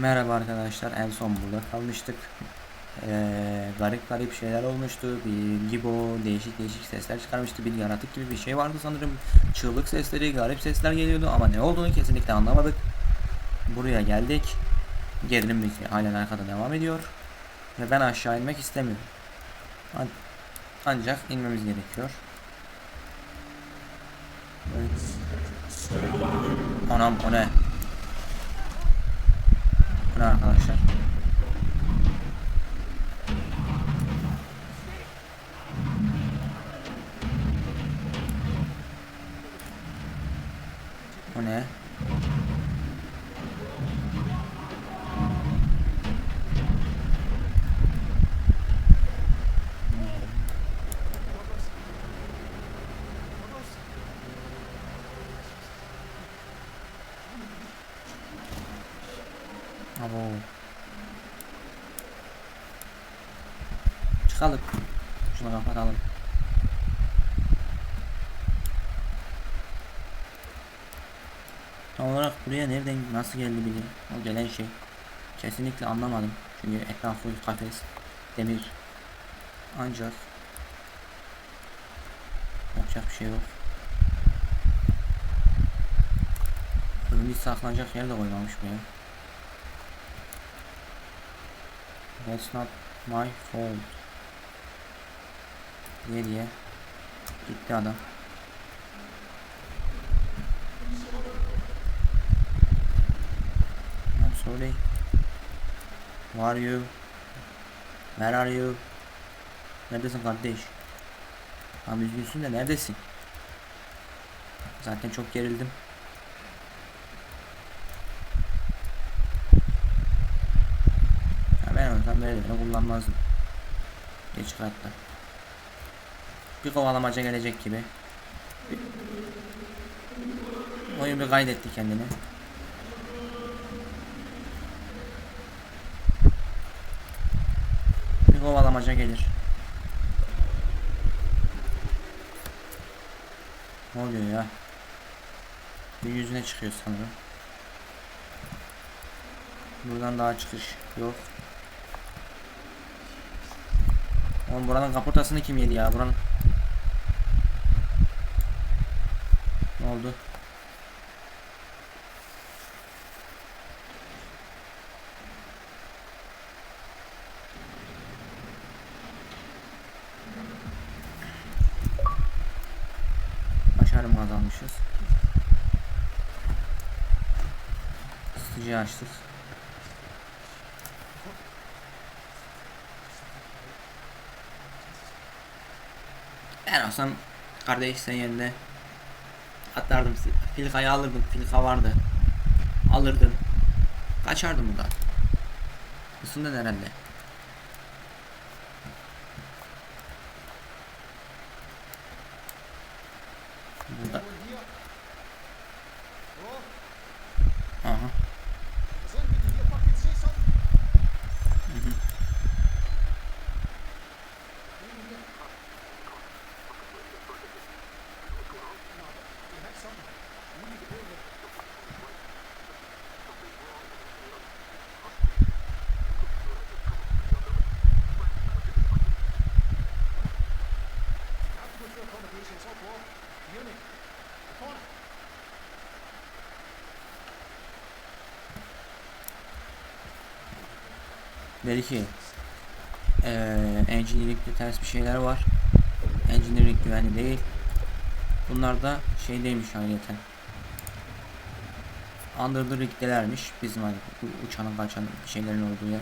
Merhaba arkadaşlar en son burada kalmıştık. Ee, garip garip şeyler olmuştu. Bir gibo değişik değişik sesler çıkarmıştı. Bir yaratık gibi bir şey vardı sanırım. Çığlık sesleri, garip sesler geliyordu ama ne olduğunu kesinlikle anlamadık. Buraya geldik. Gerilim müziği halen arkada devam ediyor. Ve ben aşağı inmek istemiyorum. An- Ancak inmemiz gerekiyor. Evet. Anam o ne? Bu ne arkadaşlar? Çıkalım. Şunu kapatalım. Tam olarak buraya nereden nasıl geldi bile o gelen şey. Kesinlikle anlamadım. Çünkü etrafı kafes, demir. Ancak yapacak bir şey yok. Bir saklanacak yer de koymamış buraya. That's not my fault. Diye diye. Gitti adam. I'm sorry. Who are you? Where are you? Neredesin kardeş? Tam üzgünsün de neredesin? Zaten çok gerildim. Ya ben olsam böyle kullanmazdım. Geç hatta. Bir kovalamaca gelecek gibi. Oyun bir kaydetti kendini. Bir kovalamaca gelir. Ne oluyor ya? Bir yüzüne çıkıyor sanırım. Buradan daha çıkış yok. Oğlum buranın kaportasını kim yedi ya buranın? Oldu? Başarım azalmışız. Isıtıcıyı açtık. Ben olsam kardeş sen yerine atlardım. Filkayı alırdım. Filka vardı. Alırdım. Kaçardım buradan. Isındın herhalde. Burada. Belki eee engineering'de ters bir şeyler var. Engineering güvenli değil. Bunlar da şeydeymiş ayrıyeten. Under the rig'delermiş. Bizim hani uçanın kaçan şeylerin olduğu yer.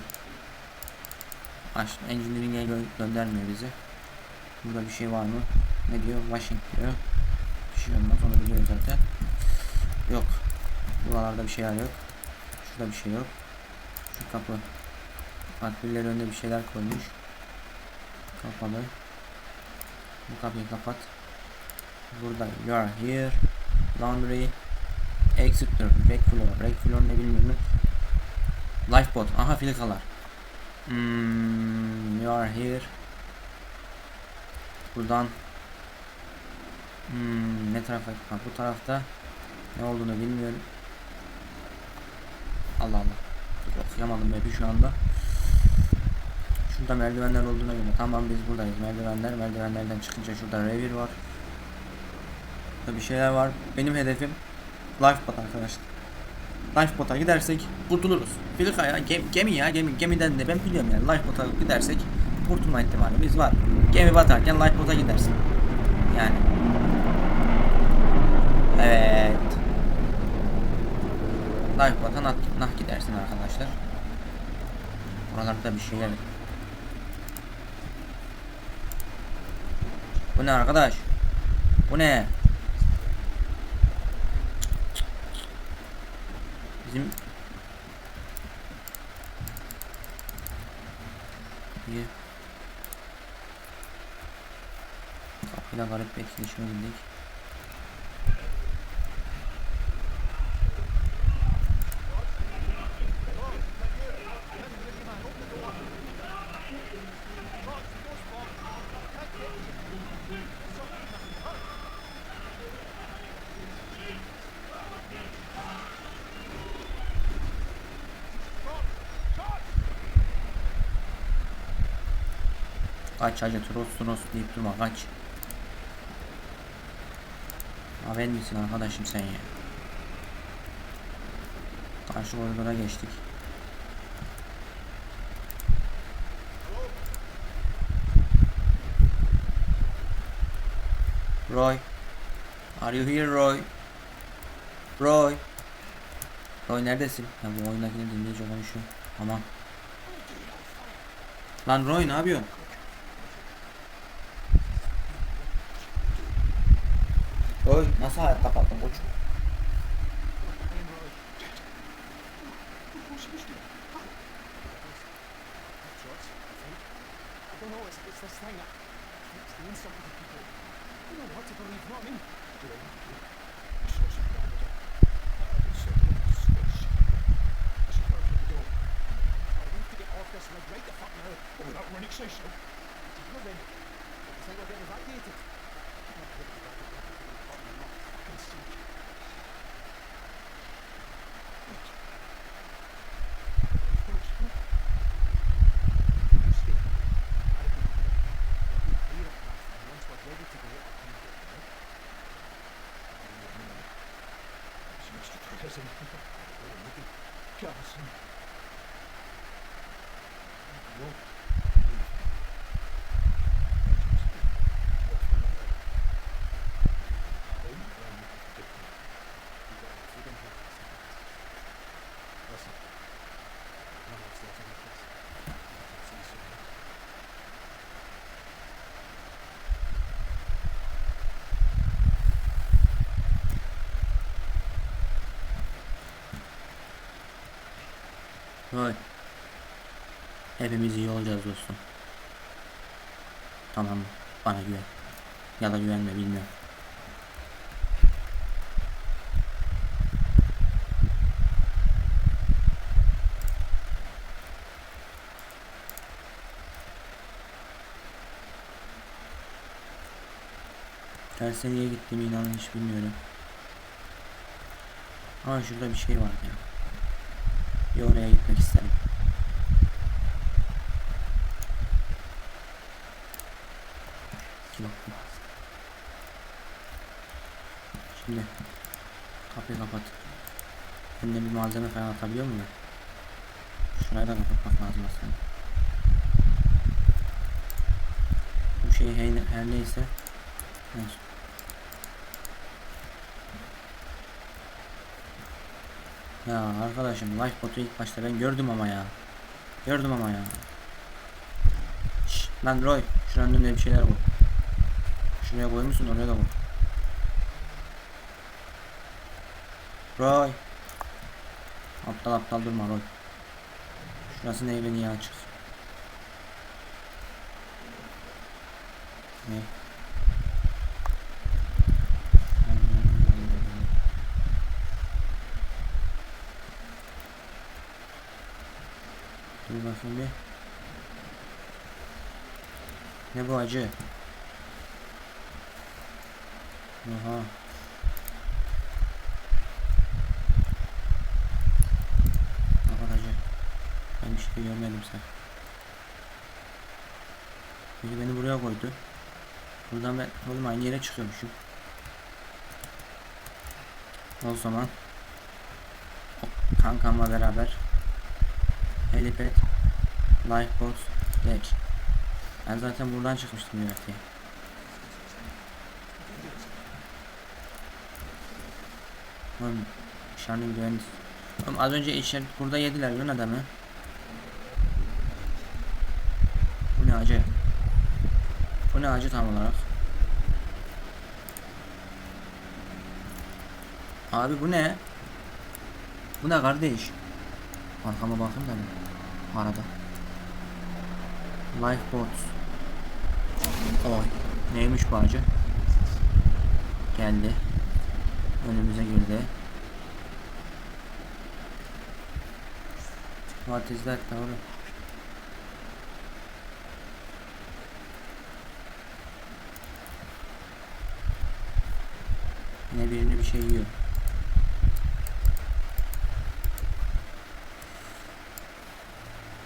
Engineering'e gö- göndermiyor bizi. Burada bir şey var mı? Ne diyor? Washing diyor. Bir şey olmaz onu biliyoruz zaten. Yok. Buralarda bir şeyler yok. Şurada bir şey yok. Şu kapı Bak birileri önünde bir şeyler koymuş. Kapalı. Bu kapıyı kapat. Burada you are here. Laundry. Exit door. Rec floor. Rec floor ne bilmiyorum. Lifeboat. Aha filikalar. Hmm, you are here. Buradan hmm, ne tarafa? Bak bu tarafta ne olduğunu bilmiyorum. Allah Allah. okuyamadım map'i şu anda. Şurada merdivenler olduğuna göre tamam biz buradayız. Merdivenler merdivenlerden çıkınca şurada revir var. Burada bir şeyler var. Benim hedefim lifeboat arkadaşlar. Lifeboat'a gidersek kurtuluruz. Filika ya gem- gemi ya gemi gemiden de ben biliyorum yani lifeboat'a gidersek kurtulma ihtimalimiz var. Gemi batarken lifeboat'a gidersin. Yani. Evet. Lifeboat'a nah, nah gidersin arkadaşlar. Buralarda bir şeyler. Bu ne arkadaş? Bu ne? Bizim İyi. Kapıyla garip bir etkileşime girdik. Kaç Tros Tros deyip durma kaç. Haber misin arkadaşım sen ya? Karşı koridora geçtik. Roy. Are you here Roy? Roy. Roy neredesin? Ya bu oyundakini dinleyici konuşuyor. Aman. Lan Roy ne yapıyorsun? Öl. Nasıl hayatta kaldın koç? Right the fuck now, without running station. 여기서도 아픈 게 없나요? 지금 죽어서 이렇게 피하고 있습니다. 뭐? Roy. Hepimiz iyi olacağız dostum. Tamam? Bana güven. Ya da güvenme bilmiyorum. Terse niye gittiğimi inanın hiç bilmiyorum. Ama şurada bir şey var ya. Bir oraya gitmek isterim. Bakayım. Şimdi kapıyı kapat. Önüne bir malzeme falan atabiliyor muyum? Şurayı da kapatmak lazım aslında. Bu şey her neyse. Neyse. Ya arkadaşım lifeboat'u ilk başta ben gördüm ama ya. Gördüm ama ya. Şşş, lan Roy şuranın önüne bir şeyler koy. Şuraya koymuşsun oraya da koy. Roy. Aptal aptal durma Roy. Şurası neyle niye açık? Ne? Bir. Ne bu acı? Ne kadar acı. Başka görmedim sen. Peki beni buraya koydu. Buradan ben oğlum aynı yere çıkıyormuşum. O zaman kankamla beraber helipad lifeboat deck. Ben zaten buradan çıkmıştım yönetiye. Oğlum Şarnın güvenlik. Oğlum az önce işaret burada yediler lan adamı. Bu ne acı? Bu ne acı tam olarak? Abi bu ne? Bu ne kardeş? Arkama bakın da. Arada. Lifeboat. Oy. Neymiş bu acı? Geldi. Önümüze girdi. What is that oğlum? Yine birini bir şey yiyor.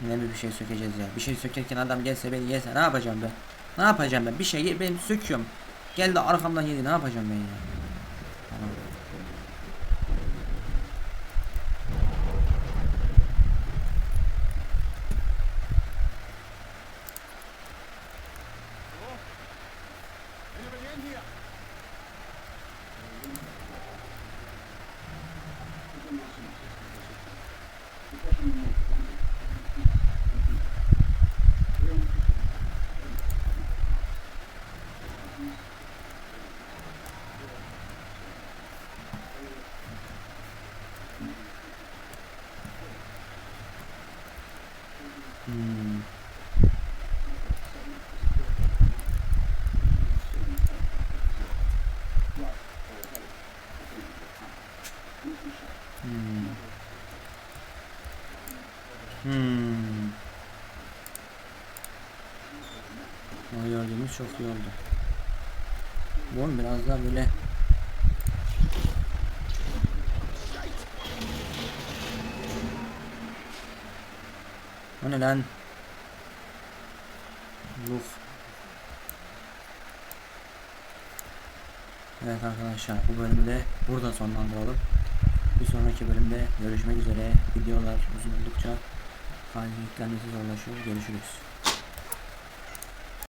Yine bir şey sökeceğiz ya? Bir şey sökerken adam gelse beni yese ne yapacağım ben? Ne yapacağım ben? Bir şey ben söküyorum. Gel de arkamdan yedi ne yapacağım ben ya? Tamam. Anybody Hmm. Hmm. Hmm. O gördüğümüz çok iyi oldu. Bu biraz daha böyle O ne lan? Luf. Evet arkadaşlar bu bölümü de burada sonlandıralım. Bir sonraki bölümde görüşmek üzere. Videolar uzun oldukça yüklenmesi zorlaşıyor. Görüşürüz.